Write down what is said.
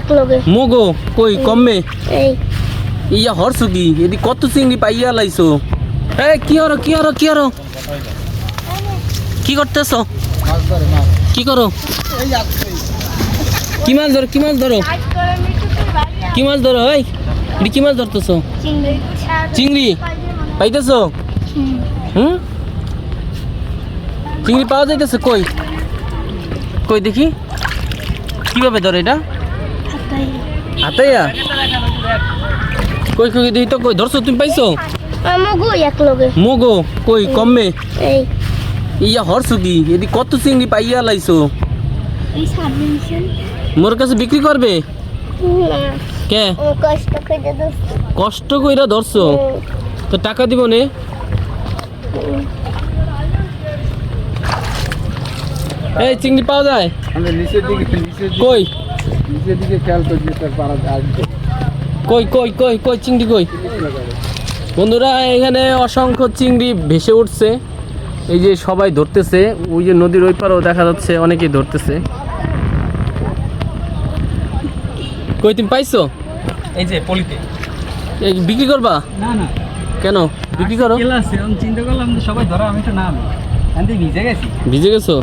এক লগে মগো কই কমে? এই। ইয়া হরছ কি? এদি কত চিংড়ি পাইয়া লাইছো? এ কি হরো কি হরো কি হরো? কি করতেছ? কি করো? কি মাছ ধরো কি মাছ ধরো? কি মাছ ধরো এই? এদি কি মাছ ধরতেছ? চিংড়ি পাইতেছো? হুম? চিংড়ি পাওয়া যাইতেছে কই? কই দেখি। কীভাবে ধরো এটা? হাতাইয়া কই কই দেখি তো কই ধরছো তুমি পাইছো? মগু এক লগে মগো কই কমে? এই। ইয়া হরছ কি? এদি কত চিংড়ি পাইয়া লাইছো? এই সাবমিশন মোর কাছে বিক্রি করবে? কে? ও কষ্ট করে দোস্ত কষ্ট কইরা ধরছো? তো টাকা দিব নে। এই চিংড়ি পাওয়া যায়? আমরা নিচের দিকে নিচের দিকে। কই? নিচের দিকে খেয়াল করছি তার পাড়া আসবে। কই কই কই কই চিংড়ি কই? বন্ধুরা এখানে অসংখ্য চিংড়ি ভেসে উঠছে। এই যে সবাই ধরতেছে ওই যে নদীর ওই পারেও দেখা যাচ্ছে অনেকেই ধরতেছে। কই তুমি পাইছো? এই যে পলিতে। এই বিক্রি করবা? না না। কেন? বিক্রি করো। চিন্তা করলাম সবাই ধরা আমি তো না আমি আমি ভিজে গেছি। ভিজে গেছো?